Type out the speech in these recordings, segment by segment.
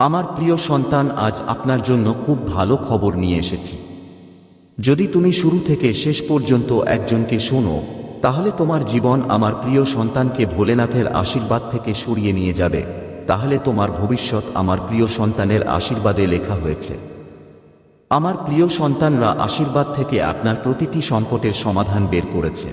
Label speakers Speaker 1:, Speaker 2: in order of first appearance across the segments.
Speaker 1: আমার প্রিয় সন্তান, আজ আপনার জন্য খুব ভালো খবর নিয়ে এসেছি। যদি তুমি শুরু থেকে শেষ পর্যন্ত একজনকে শোনো, তাহলে তোমার জীবন আমার প্রিয় সন্তানকে ভোলেনাথের আশীর্বাদ থেকে সরিয়ে নিয়ে যাবে। তাহলে তোমার ভবিষ্যৎ আমার প্রিয় সন্তানের আশীর্বাদে লেখা হয়েছে। আমার প্রিয় সন্তানরা আশীর্বাদ থেকে আপনার প্রতিটি সংকটের সমাধান বের করেছে।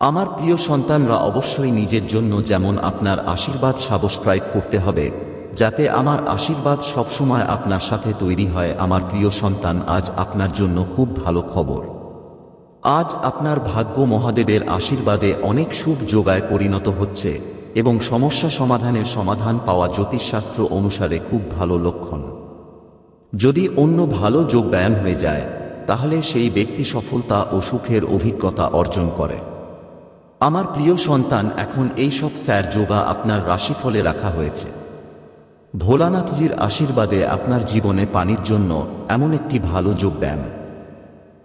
Speaker 1: আমার প্রিয় সন্তানরা অবশ্যই নিজের জন্য যেমন আপনার আশীর্বাদ সাবস্ক্রাইব করতে হবে যাতে আমার আশীর্বাদ সবসময় আপনার সাথে তৈরি হয়। আমার প্রিয় সন্তান, আজ আপনার জন্য খুব ভালো খবর। আজ আপনার ভাগ্য মহাদেবের আশীর্বাদে অনেক সুখ যোগায় পরিণত হচ্ছে এবং সমস্যা সমাধানের সমাধান পাওয়া জ্যোতিষশাস্ত্র অনুসারে খুব ভালো লক্ষণ। যদি অন্য ভালো যোগ ব্যায়াম হয়ে যায়, তাহলে সেই ব্যক্তি সফলতা ও সুখের অভিজ্ঞতা অর্জন করে। আমার প্রিয় সন্তান, এখন এই সব স্যার যোগা আপনার রাশিফলে রাখা হয়েছে। ভোলানাথজির আশীর্বাদে আপনার জীবনে পানির জন্য এমন একটি ভালো যোগব্যায়াম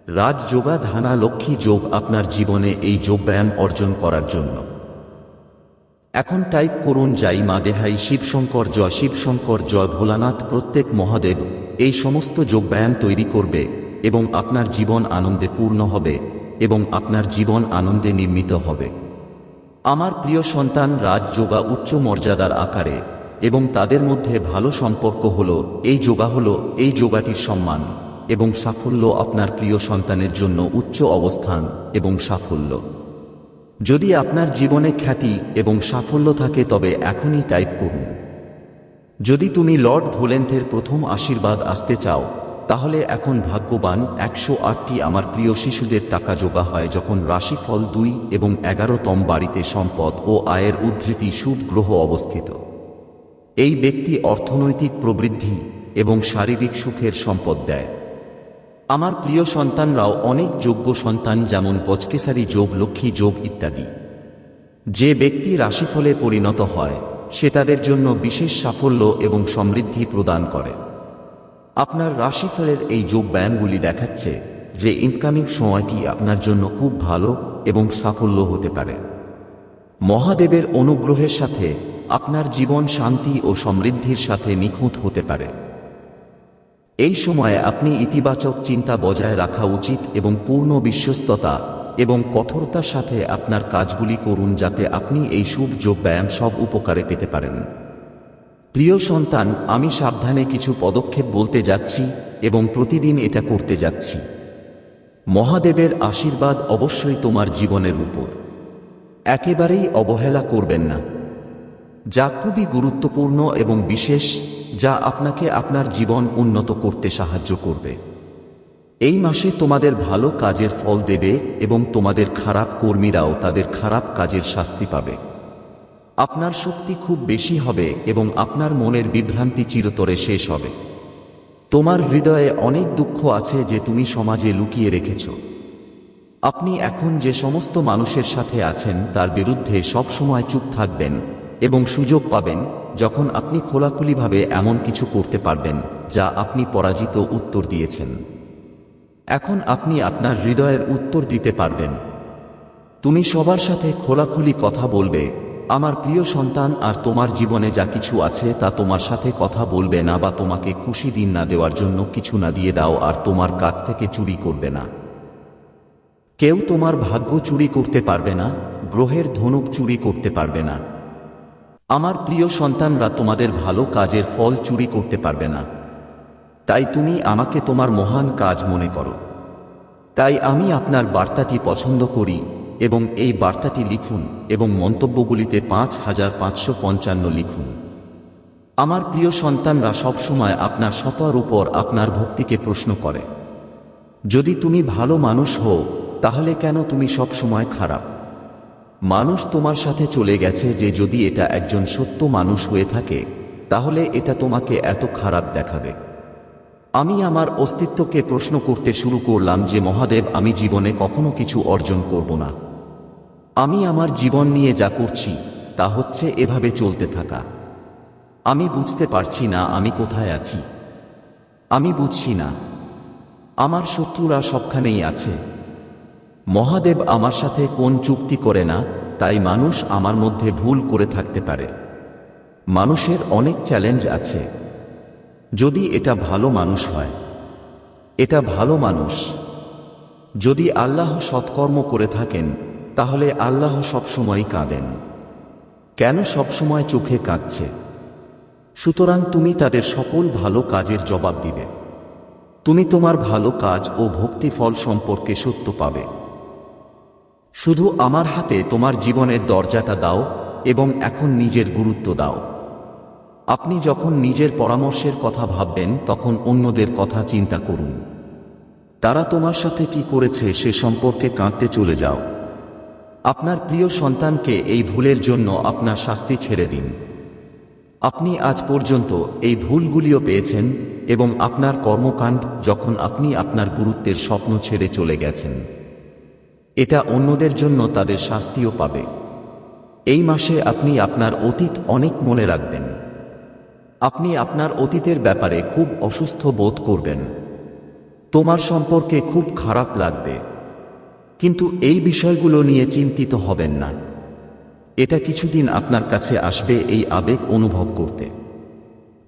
Speaker 1: রাজযোগা ধানা লক্ষ্মী যোগ আপনার জীবনে এই যোগব্যায়াম অর্জন করার জন্য। এখন টাইপ করুন যাই মা দেহাই শিবশঙ্কর জয় শিবশঙ্কর জয় ভোলানাথ প্রত্যেক মহাদেব এই সমস্ত যোগব্যায়াম তৈরি করবে এবং আপনার জীবন আনন্দে পূর্ণ হবে এবং আপনার জীবন আনন্দে নির্মিত হবে। আমার প্রিয় সন্তান রাজযোগা উচ্চ মর্যাদার আকারে এবং তাদের মধ্যে ভালো সম্পর্ক হল, এই যোগা হল, এই যোগাটির সম্মান, এবং সাফল্য আপনার প্রিয় সন্তানের জন্য উচ্চ অবস্থান এবং সাফল্য। যদি আপনার জীবনে খ্যাতি এবং সাফল্য থাকে, তবে এখনই টাইপ করুন। যদি তুমি লর্ড ভোলেন্থের প্রথম আশীর্বাদ আসতে চাও, তাহলে এখন ভাগ্যবান একশো আটটি আমার প্রিয় শিশুদের টাকা যোগা হয় যখন রাশিফল দুই এবং এগারোতম বাড়িতে সম্পদ ও আয়ের উদ্ধৃতি শুভ গ্রহ অবস্থিত। এই ব্যক্তি অর্থনৈতিক প্রবৃদ্ধি এবং শারীরিক সুখের সম্পদ দেয়। আমার প্রিয় সন্তানরাও অনেক যোগ্য সন্তান যেমন বচকেসারি যোগ, লক্ষ্মী যোগ ইত্যাদি। যে ব্যক্তি রাশিফলে পরিণত হয়, সে তাদের জন্য বিশেষ সাফল্য এবং সমৃদ্ধি প্রদান করে। আপনার রাশিফলের এই যোগ ব্যায়ামগুলি দেখাচ্ছে যে ইনকামিং সময়টি আপনার জন্য খুব ভালো এবং সাফল্য হতে পারে। মহাদেবের অনুগ্রহের সাথে আপনার জীবন শান্তি ও সমৃদ্ধির সাথে নিখুঁত হতে পারে। এই সময়ে আপনি ইতিবাচক চিন্তা বজায় রাখা উচিত এবং পূর্ণ বিশ্বস্ততা এবং কঠোরতার সাথে আপনার কাজগুলি করুন যাতে আপনি এই শুভ যোগ ব্যায়াম সব উপকারে পেতে পারেন। প্রিয় সন্তান, আমি সাবধানে কিছু পদক্ষেপ বলতে যাচ্ছি এবং প্রতিদিন এটা করতে যাচ্ছি। মহাদেবের আশীর্বাদ অবশ্যই তোমার জীবনের উপর। একেবারেই অবহেলা করবেন না। যা খুবই গুরুত্বপূর্ণ এবং বিশেষ, যা আপনাকে আপনার জীবন উন্নত করতে সাহায্য করবে। এই মাসে তোমাদের ভালো কাজের ফল দেবে এবং তোমাদের খারাপ কর্মীরাও তাদের খারাপ কাজের শাস্তি পাবে। আপনার শক্তি খুব বেশি হবে এবং আপনার মনের বিভ্রান্তি চিরতরে শেষ হবে। তোমার হৃদয়ে অনেক দুঃখ আছে যে তুমি সমাজে লুকিয়ে রেখেছ। আপনি এখন যে সমস্ত মানুষের সাথে আছেন, তার বিরুদ্ধে সবসময় চুপ থাকবেন। এবং সুযোগ পাবেন যখন আপনি খোলাখুলিভাবে এমন কিছু করতে পারবেন, যা আপনি পরাজিত উত্তর দিয়েছেন। এখন আপনি আপনার হৃদয়ের উত্তর দিতে পারবেন। তুমি সবার সাথে খোলাখুলি কথা বলবে, আমার প্রিয় সন্তান, আর তোমার জীবনে যা কিছু আছে তা তোমার সাথে কথা বলবে না বা তোমাকে খুশি দিন না দেওয়ার জন্য কিছু না দিয়ে দাও, আর তোমার কাছ থেকে চুরি করবে না। কেউ তোমার ভাগ্য চুরি করতে পারবে না, গ্রহের ধনুক চুরি করতে পারবে না। আমার প্রিয় সন্তানরা তোমাদের ভালো কাজের ফল চুরি করতে পারবে না। তাই তুমি আমাকে তোমার মহান কাজ মনে করো। তাই আমি আপনার বার্তাটি পছন্দ করি এবং এই বার্তাটি লিখুন এবং মন্তব্যগুলিতে পাঁচ হাজার পাঁচশো পঞ্চান্ন লিখুন। আমার প্রিয় সন্তানরা সবসময় আপনার সতর উপর আপনার ভক্তিকে প্রশ্ন করে। যদি তুমি ভালো মানুষ হও, তাহলে কেন তুমি সবসময় খারাপ? মানুষ তোমার সাথে চলে গেছে যে যদি এটা একজন সত্য মানুষ হয়ে থাকে, তাহলে এটা তোমাকে এত খারাপ দেখাবে। আমি আমার অস্তিত্বকে প্রশ্ন করতে শুরু করলাম যে মহাদেব, আমি জীবনে কখনো কিছু অর্জন করব না। আমি আমার জীবন নিয়ে যা করছি, তা হচ্ছে এভাবে চলতে থাকা। আমি বুঝতে পারছি না আমি কোথায় আছি। আমি বুঝছি না। আমার শত্রুরা সবখানেই আছে। মহাদেব আমার সাথে কোন চুক্তি করে না, তাই মানুষ আমার মধ্যে ভুল করে থাকতে পারে। মানুষের অনেক চ্যালেঞ্জ আছে। যদি এটা ভালো মানুষ হয়, এটা ভালো মানুষ। যদি আল্লাহ সৎকর্ম করে থাকেন, তাহলে আল্লাহ সবসময় কাঁদেন। কেন সবসময় চোখে কাঁদছে? সুতরাং তুমি তাদের সকল ভালো কাজের জবাব দিবে। তুমি তোমার ভালো কাজ ও ভক্তি ফল সম্পর্কে সত্য পাবে। শুধু আমার হাতে তোমার জীবনের দরজাটা দাও এবং এখন নিজের গুরুত্ব দাও। আপনি যখন নিজের পরামর্শের কথা ভাববেন, তখন অন্যদের কথা চিন্তা করুন। তারা তোমার সাথে কি করেছে সে সম্পর্কে কাঁদতে চলে যাও। আপনার প্রিয় সন্তানকে এই ভুলের জন্য আপনার শাস্তি ছেড়ে দিন। আপনি আজ পর্যন্ত এই ভুলগুলিও পেয়েছেন এবং আপনার কর্মকাণ্ড যখন আপনি আপনার গুরুত্বের স্বপ্ন ছেড়ে চলে গেছেন। এটা অন্যদের জন্য তাদের শাস্তিও পাবে। এই মাসে আপনি আপনার অতীত অনেক মনে রাখবেন। আপনি আপনার অতীতের ব্যাপারে খুব অসুস্থ বোধ করবেন। তোমার সম্পর্কে খুব খারাপ লাগবে। কিন্তু এই বিষয়গুলো নিয়ে চিন্তিত হবেন না। এটা কিছুদিন আপনার কাছে আসবে এই আবেগ অনুভব করতে।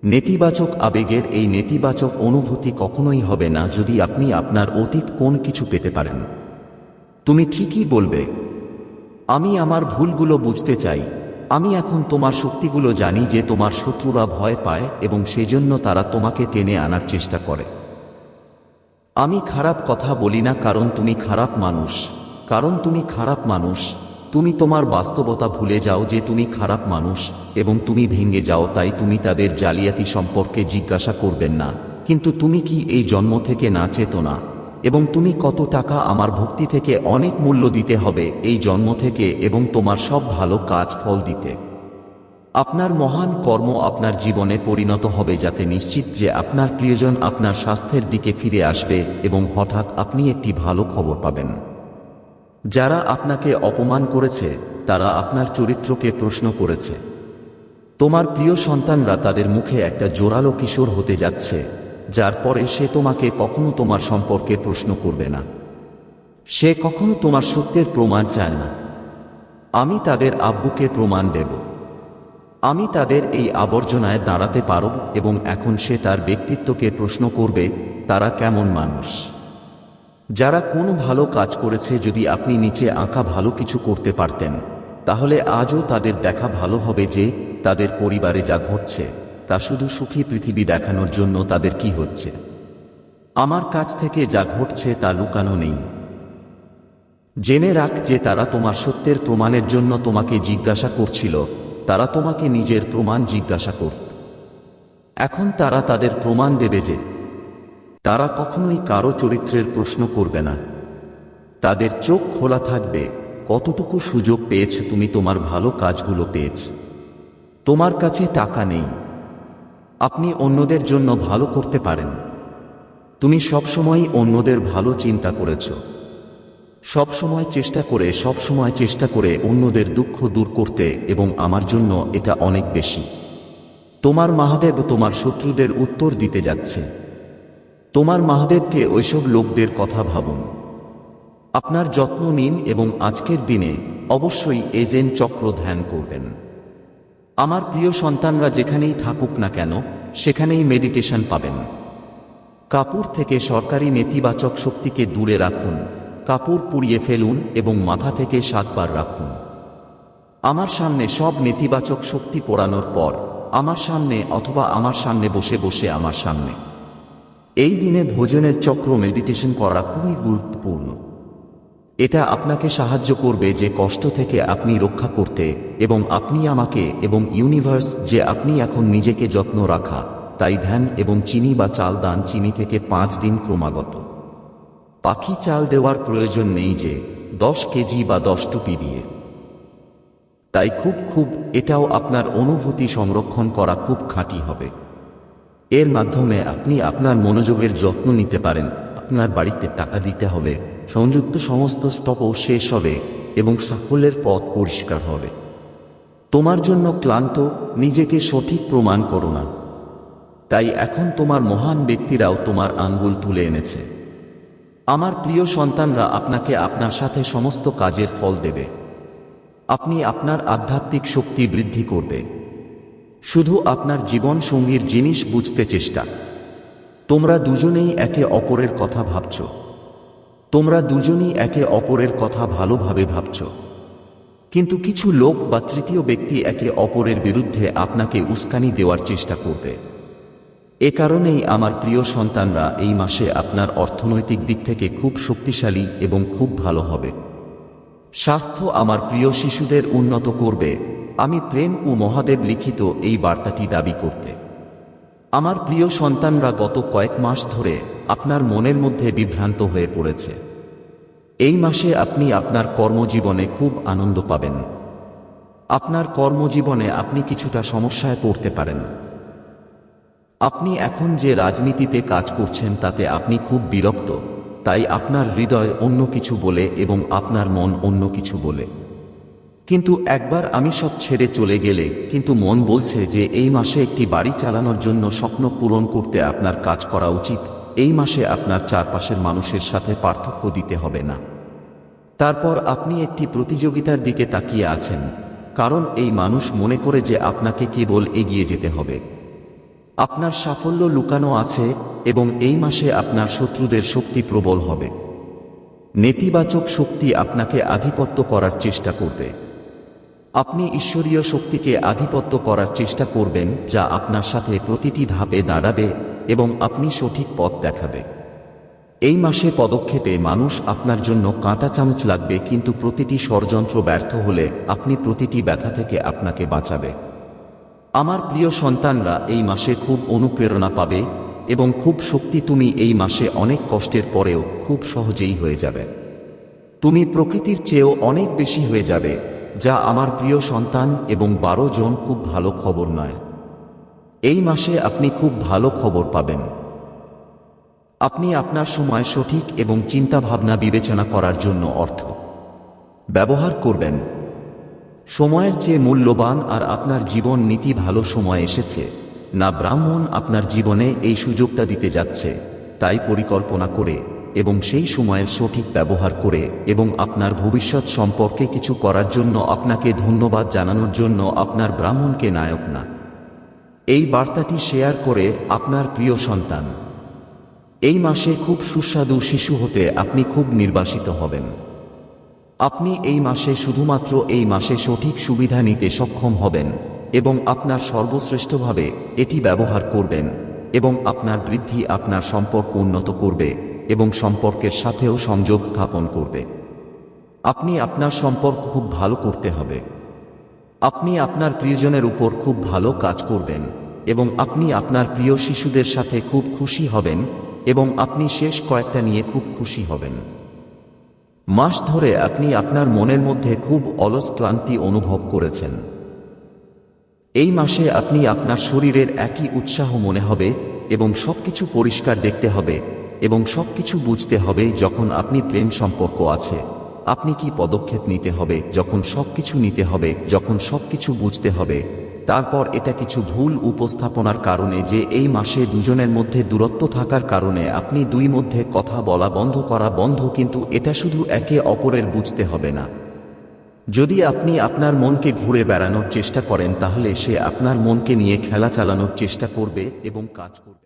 Speaker 1: নেতিবাচক আবেগের এই নেতিবাচক অনুভূতি কখনোই হবে না যদি আপনি আপনার অতীত কোন কিছু পেতে পারেন। তুমি ঠিকই বলবে। আমি আমার ভুলগুলো বুঝতে চাই। আমি এখন তোমার শক্তিগুলো জানি যে তোমার শত্রুরা ভয় পায় এবং সেজন্য তারা তোমাকে টেনে আনার চেষ্টা করে। আমি খারাপ কথা বলি না কারণ তুমি খারাপ মানুষ। কারণ তুমি খারাপ মানুষ। তুমি তোমার বাস্তবতা ভুলে যাও যে তুমি খারাপ মানুষ এবং তুমি ভেঙে যাও তাই তুমি তাদের জালিয়াতি সম্পর্কে জিজ্ঞাসা করবেন না। কিন্তু তুমি কি এই জন্ম থেকে না চেতনা? এবং তুমি কত টাকা আমার ভক্তি থেকে অনেক মূল্য দিতে হবে এই জন্ম থেকে এবং তোমার সব ভালো কাজ ফল দিতে। আপনার মহান কর্ম আপনার জীবনে পরিণত হবে যাতে নিশ্চিত যে আপনার প্রিয়জন আপনার স্বাস্থ্যের দিকে ফিরে আসবে এবং হঠাৎ আপনি একটি ভালো খবর পাবেন। যারা আপনাকে অপমান করেছে, তারা আপনার চরিত্রকে প্রশ্ন করেছে। তোমার প্রিয় সন্তানরা তাদের মুখে একটা জোরালো কিশোর হতে যাচ্ছে। যার পরে সে তোমাকে কখনো তোমার সম্পর্কে প্রশ্ন করবে না। সে কখনো তোমার সত্যের প্রমাণ চায় না। আমি তাদের আব্বুকে প্রমাণ দেব। আমি তাদের এই আবর্জনায় দাঁড়াতে পারব এবং এখন সে তার ব্যক্তিত্বকে প্রশ্ন করবে, তারা কেমন মানুষ? যারা কোনো ভালো কাজ করেছে যদি আপনি নিচে আঁকা ভালো কিছু করতে পারতেন, তাহলে আজও তাদের দেখা ভালো হবে যে তাদের পরিবারে যা ঘটছে। তা শুধু সুখী পৃথিবী দেখানোর জন্য তাদের কি হচ্ছে? আমার কাছ থেকে যা ঘটছে তা লুকানো নেই। জেনে রাখ যে তারা তোমার সত্যের প্রমাণের জন্য তোমাকে জিজ্ঞাসা করছিল, তারা তোমাকে নিজের প্রমাণ জিজ্ঞাসা করত এখন তারা তাদের প্রমাণ দেবে যে, তারা কখনোই কারও চরিত্রের প্রশ্ন করবে না। তাদের চোখ খোলা থাকবে, কতটুকু সুযোগ পেয়েছ তুমি তোমার ভালো কাজগুলো পেয়েছ। তোমার কাছে টাকা নেই আপনি অন্যদের জন্য ভালো করতে পারেন। তুমি সবসময় অন্যদের ভালো চিন্তা করেছ। সবসময় চেষ্টা করে, সবসময় চেষ্টা করে অন্যদের দুঃখ দূর করতে এবং আমার জন্য এটা অনেক বেশি। তোমার মহাদেব তোমার শত্রুদের উত্তর দিতে যাচ্ছে। তোমার মহাদেবকে ওইসব লোকদের কথা ভাবুন। আপনার যত্ন নিন এবং আজকের দিনে অবশ্যই এজেন্ট চক্র ধ্যান করবেন। আমার প্রিয় সন্তানরা যেখানেই থাকুক না কেন, সেখানেই মেডিটেশন পাবেন। কাপুর থেকে সরকারি নেতিবাচক শক্তিকে দূরে রাখুন কাপড় পুড়িয়ে ফেলুন এবং মাথা থেকে সাতবার রাখুন। আমার সামনে সব নেতিবাচক শক্তি পোড়ানোর পর, আমার সামনে অথবা আমার সামনে বসে বসে আমার সামনে। এই দিনে ভোজনের চক্র মেডিটেশন করা খুবই গুরুত্বপূর্ণ। এটা আপনাকে সাহায্য করবে যে কষ্ট থেকে আপনি রক্ষা করতে এবং আপনি আমাকে এবং ইউনিভার্স যে আপনি এখন নিজেকে যত্ন রাখা, তাই ধ্যান এবং চিনি বা চাল দান চিনি থেকে পাঁচ দিন ক্রমাগত। পাখি চাল দেওয়ার প্রয়োজন নেই যে দশ কেজি বা দশ টুপি দিয়ে। তাই খুব খুব এটাও আপনার অনুভূতি সংরক্ষণ করা খুব খাঁটি হবে। এর মাধ্যমে আপনি আপনার মনোযোগের যত্ন নিতে পারেন, আপনার বাড়িতে টাকা দিতে হবে সংযুক্ত সমস্ত স্তপও শেষ হবে এবং সাফল্যের পথ পরিষ্কার হবে। তোমার জন্য ক্লান্ত, নিজেকে সঠিক প্রমাণ করো না। তাই এখন তোমার মহান ব্যক্তিরাও তোমার আঙ্গুল তুলে এনেছে। আমার প্রিয় সন্তানরা আপনাকে আপনার সাথে সমস্ত কাজের ফল দেবে। আপনি আপনার আধ্যাত্মিক শক্তি বৃদ্ধি করবে। শুধু আপনার জীবন সঙ্গীর জিনিস বুঝতে চেষ্টা। তোমরা দুজনেই একে অপরের কথা ভাবছ। তোমরা দুজনই একে অপরের কথা ভালোভাবে ভাবছ। কিন্তু কিছু লোক বা তৃতীয় ব্যক্তি একে অপরের বিরুদ্ধে আপনাকে উস্কানি দেওয়ার চেষ্টা করবে। এ কারণেই আমার প্রিয় সন্তানরা এই মাসে আপনার অর্থনৈতিক দিক থেকে খুব শক্তিশালী এবং খুব ভালো হবে। স্বাস্থ্য আমার প্রিয় শিশুদের উন্নত করবে। আমি প্রেম ও মহাদেব লিখিত এই বার্তাটি দাবি করতে। আমার প্রিয় সন্তানরা গত কয়েক মাস ধরে আপনার মনের মধ্যে বিভ্রান্ত হয়ে পড়েছে। এই মাসে আপনি আপনার কর্মজীবনে খুব আনন্দ পাবেন। আপনার কর্মজীবনে আপনি কিছুটা সমস্যায় পড়তে পারেন। আপনি এখন যে রাজনীতিতে কাজ করছেন তাতে আপনি খুব বিরক্ত, তাই আপনার হৃদয় অন্য কিছু বলে এবং আপনার মন অন্য কিছু বলে। কিন্তু একবার আমি সব ছেড়ে চলে গেলে, কিন্তু মন বলছে যে এই মাসে একটি বাড়ি চালানোর জন্য স্বপ্ন পূরণ করতে আপনার কাজ করা উচিত। এই মাসে আপনার চারপাশের মানুষের সাথে পার্থক্য দিতে হবে না। তারপর আপনি একটি প্রতিযোগিতার দিকে তাকিয়ে আছেন, কারণ এই মানুষ মনে করে যে আপনাকে কেবল এগিয়ে যেতে হবে। আপনার সাফল্য লুকানো আছে এবং এই মাসে আপনার শত্রুদের শক্তি প্রবল হবে। নেতিবাচক শক্তি আপনাকে আধিপত্য করার চেষ্টা করবে। আপনি ঈশ্বরীয় শক্তিকে আধিপত্য করার চেষ্টা করবেন যা আপনার সাথে প্রতিটি ধাপে দাঁড়াবে এবং আপনি সঠিক পথ দেখাবে। এই মাসে পদক্ষেপে মানুষ আপনার জন্য কাঁটা চামচ লাগবে কিন্তু প্রতিটি ষড়যন্ত্র ব্যর্থ হলে আপনি প্রতিটি ব্যথা থেকে আপনাকে বাঁচাবে। আমার প্রিয় সন্তানরা, এই মাসে খুব অনুপ্রেরণা পাবে এবং খুব শক্তি তুমি এই মাসে অনেক কষ্টের পরেও খুব সহজেই হয়ে যাবে। তুমি প্রকৃতির চেয়েও অনেক বেশি হয়ে যাবে, যা আমার প্রিয় সন্তান এবং বারো জন খুব ভালো খবর নয়। এই মাসে আপনি খুব ভালো খবর পাবেন। আপনি আপনার সময় সঠিক এবং চিন্তাভাবনা বিবেচনা করার জন্য অর্থ। ব্যবহার করবেন। সময়ের চেয়ে মূল্যবান আর আপনার জীবন নীতি ভালো সময় এসেছে। না ব্রাহ্মণ আপনার জীবনে এই সুযোগটা দিতে যাচ্ছে, তাই পরিকল্পনা করে এবং সেই সময়ের সঠিক ব্যবহার করে এবং আপনার ভবিষ্যৎ সম্পর্কে কিছু করার জন্য আপনাকে ধন্যবাদ জানানোর জন্য আপনার ব্রাহ্মণকে নায়ক না। এই বার্তাটি শেয়ার করে আপনার প্রিয় সন্তান। এই মাসে খুব সুস্বাদু শিশু হতে আপনি খুব নির্বাসিত হবেন। আপনি এই মাসে শুধুমাত্র এই মাসে সঠিক সুবিধা নিতে সক্ষম হবেন এবং আপনার সর্বশ্রেষ্ঠভাবে এটি ব্যবহার করবেন এবং আপনার বৃদ্ধি আপনার সম্পর্ক উন্নত করবে এবং সম্পর্কের সাথেও সংযোগ স্থাপন করবে। আপনি আপনার সম্পর্ক খুব ভালো করতে হবে। আপনি আপনার প্রিয়জনের উপর খুব ভালো কাজ করবেন, এবং আপনি আপনার প্রিয় শিশুদের সাথে খুব খুশি হবেন, এবং আপনি শেষ কয়েকটা নিয়ে খুব খুশি হবেন। মাস ধরে আপনি আপনার মনের মধ্যে খুব অলস ক্লান্তি অনুভব করেছেন। এই মাসে আপনি আপনার শরীরের একই উৎসাহ মনে হবে, এবং সবকিছু পরিষ্কার দেখতে হবে, এবং সবকিছু বুঝতে হবে যখন আপনি প্রেম সম্পর্ক আছে। আপনি কি পদক্ষেপ নিতে হবে, যখন সবকিছু নিতে হবে, যখন সবকিছু বুঝতে হবে? তারপর এটা কিছু ভুল উপস্থাপনার কারণে যে এই মাসে দুজনের মধ্যে দূরত্ব থাকার কারণে আপনি দুই মধ্যে কথা বলা বন্ধ করা বন্ধ, কিন্তু এটা শুধু একে অপরের বুঝতে হবে না। যদি আপনি আপনার মনকে ঘুরে বেড়ানোর চেষ্টা করেন, তাহলে সে আপনার মনকে নিয়ে খেলা চালানোর চেষ্টা করবে এবং কাজ করবে।